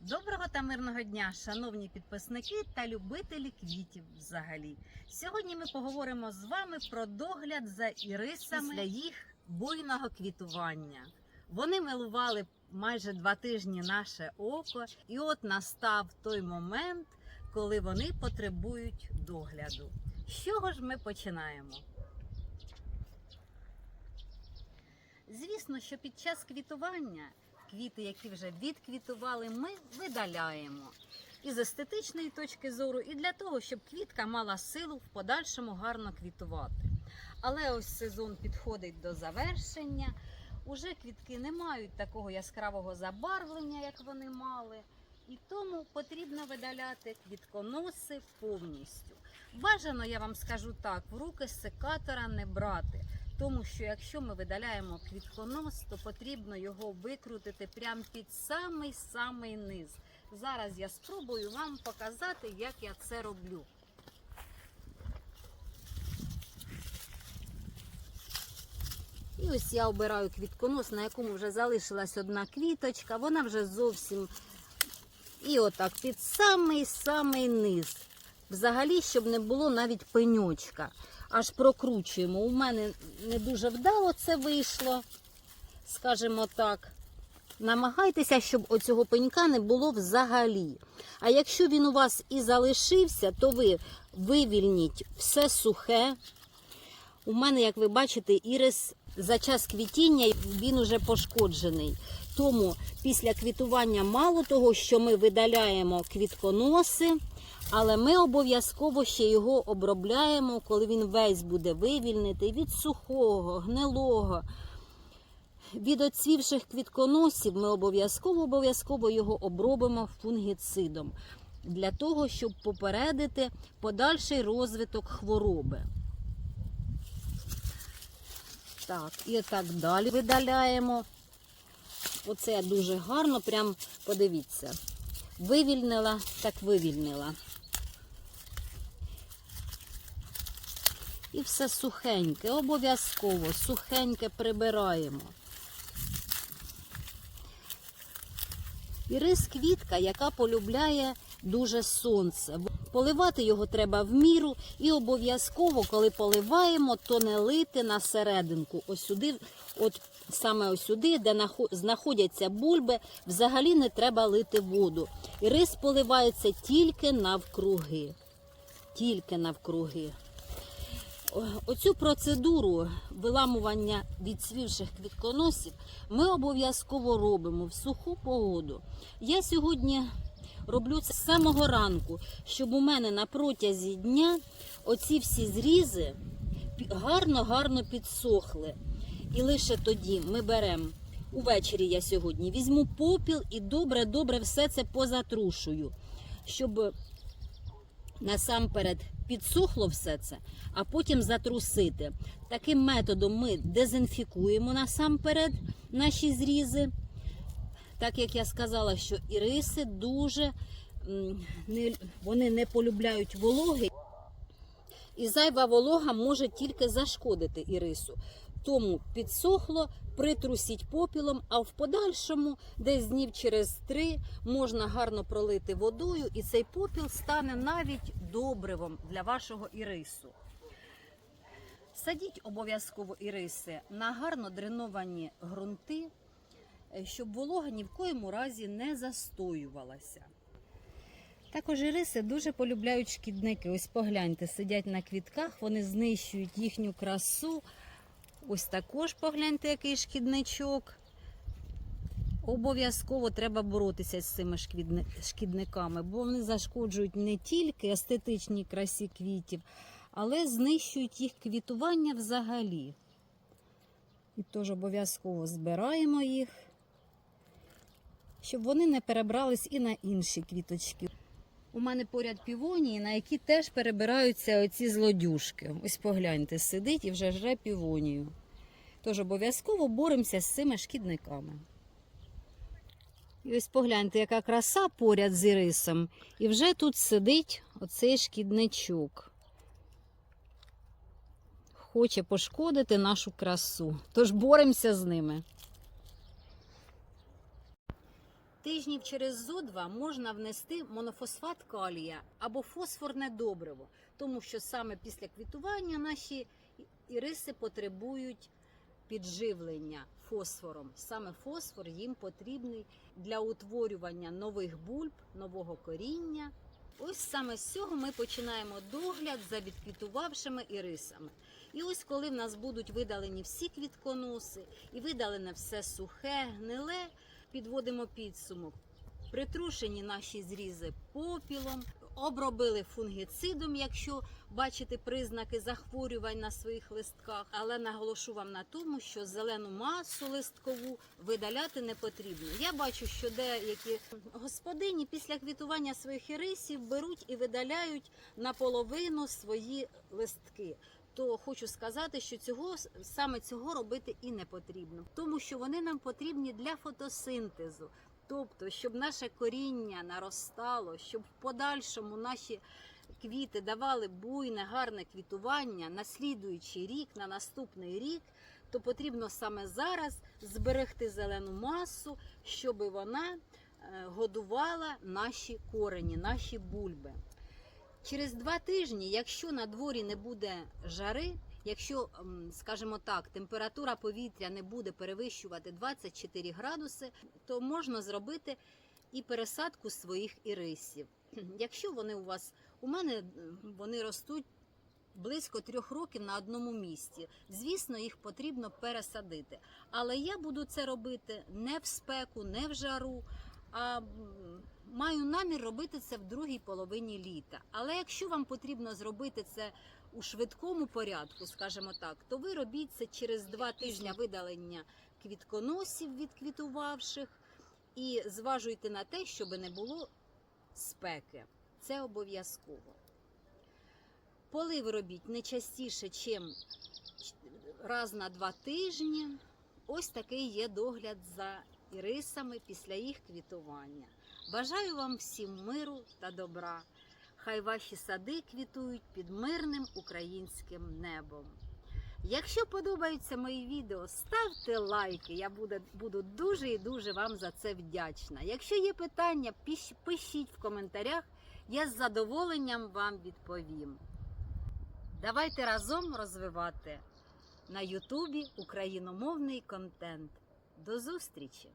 Доброго та мирного дня, шановні підписники та любителі квітів взагалі. Сьогодні ми поговоримо з вами про догляд за ірисами для їх буйного квітування. Вони милували майже два тижні наше око, і от настав той момент, коли вони потребують догляду. З чого ж ми починаємо? Звісно, що під час квітування квіти, які вже відквітували, ми видаляємо. І з естетичної точки зору, і для того, щоб квітка мала силу в подальшому гарно квітувати. Але ось сезон підходить до завершення. Уже квітки не мають такого яскравого забарвлення, як вони мали. І тому потрібно видаляти квітконоси повністю. Бажано, я вам скажу так, в руки секатора не брати. Тому що якщо ми видаляємо квітконос, то потрібно його викрутити прямо під самий самий низ. Зараз я спробую вам показати, як я це роблю. І ось я обираю квітконос, на якому вже залишилась одна квіточка, вона вже зовсім і отак під самий самий низ. Взагалі, щоб не було навіть пеньочка аж прокручуємо. У мене не дуже вдало це вийшло, скажімо так. Намагайтеся, щоб оцього пенька не було взагалі. А якщо він у вас і залишився, то ви вивільніть все сухе. У мене, як ви бачите, ірис за час квітіння він уже пошкоджений. Тому після квітування мало того, що ми видаляємо квітконоси, але ми обов'язково ще його обробляємо, коли він весь буде вивільнитий від сухого, гнилого. Від оцвівших квітконосів ми обов'язково обов'язково його обробимо фунгіцидом для того, щоб попередити подальший розвиток хвороби. Так, і так далі видаляємо. Оце дуже гарно, прям подивіться. Вивільнила, так вивільнила. І все сухеньке, обов'язково сухеньке прибираємо. І рис квітка, яка полюбляє дуже сонце. Поливати його треба в міру і обов'язково, коли поливаємо, то не лити на серединку. Ось сюди, от саме ось сюди, де знаходяться бульби, взагалі не треба лити воду. І рис поливається тільки навкруги. Тільки навкруги. Оцю процедуру виламування відсвівших квітконосів ми обов'язково робимо в суху погоду. Я сьогодні роблю це з самого ранку, щоб у мене на протязі дня оці всі зрізи гарно-гарно підсохли. І лише тоді ми беремо. Увечері я сьогодні візьму попіл і добре-добре все це позатрушую, щоб насамперед підсохло все це, а потім затрусити. Таким методом ми дезінфікуємо насамперед наші зрізи. Так як я сказала, що іриси дуже не, вони не полюбляють вологи, і зайва волога може тільки зашкодити ірису. Тому підсохло, притрусіть попілом, а в подальшому, десь днів через три, можна гарно пролити водою, і цей попіл стане навіть добривом для вашого ірису. Садіть обов'язково іриси на гарно дреновані ґрунти, е, щоб волога ні в коєму разі не застоювалася. Також іриси дуже полюбляють шкідники. Ось погляньте, сидять на квітках, вони знищують їхню красу. Ось також погляньте, який шкідничок. Обов'язково треба боротися з цими шкідниками, бо вони зашкоджують не тільки естетичній красі квітів, але знищують їх квітування взагалі. І теж обов'язково збираємо їх, щоб вони не перебрались і на інші квіточки. У мене поряд півонії, на які теж перебираються оці злодюшки. Ось погляньте, сидить і вже жре півонію. Тож обов'язково боремося з цими шкідниками. І ось погляньте, яка краса поряд з ірисом. І вже тут сидить оцей шкідничок. Хоче пошкодити нашу красу. Тож боремося з ними. Тижнів через зо-2 можна внести монофосфат калія або фосфорне добриво, тому що саме після квітування наші іриси потребують підживлення фосфором. Саме фосфор їм потрібний для утворювання нових бульб, нового коріння. Ось саме з цього ми починаємо догляд за відквітувавшими ірисами. І ось коли в нас будуть видалені всі квітконоси і видалене все сухе, гниле, підводимо підсумок. Притрушені наші зрізи попілом, обробили фунгіцидом, якщо бачите признаки захворювань на своїх листках. Але наголошу вам на тому, що зелену масу листкову видаляти не потрібно. Я бачу, що деякі господині після квітування своїх ірисів беруть і видаляють наполовину свої листки. То хочу сказати, що цього саме цього робити і не потрібно, тому що вони нам потрібні для фотосинтезу. Тобто, щоб наше коріння наростало, щоб в подальшому наші квіти давали буйне, гарне квітування на слідуючий рік, на наступний рік, то потрібно саме зараз зберегти зелену масу, щоб вона е, годувала наші корені, наші бульби. Через два тижні, якщо на дворі не буде жари, якщо, скажімо так, температура повітря не буде перевищувати 24 градуси, то можна зробити і пересадку своїх ірисів. Якщо вони у вас, у мене е, вони ростуть близько трьох років на одному місці. Звісно, їх потрібно пересадити. Але я буду це робити не в спеку, не в жару. А маю намір робити це в другій половині літа. Але якщо вам потрібно зробити це у швидкому порядку, скажімо так, то ви робіть це через два тижні видалення квітконосів відквітувавших і зважуйте на те, щоб не було спеки. Це обов'язково. Полив робіть не частіше, чим раз на два тижні. Ось такий є догляд за ірисами після їх квітування. Бажаю вам всім миру та добра. Хай ваші сади квітують під мирним українським небом. Якщо подобаються мої відео, ставте лайки. Я буду, буду дуже і дуже вам за це вдячна. Якщо є питання, піш- пишіть в коментарях, я з задоволенням вам відповім. Давайте разом розвивати на Ютубі україномовний контент. До зустрічі!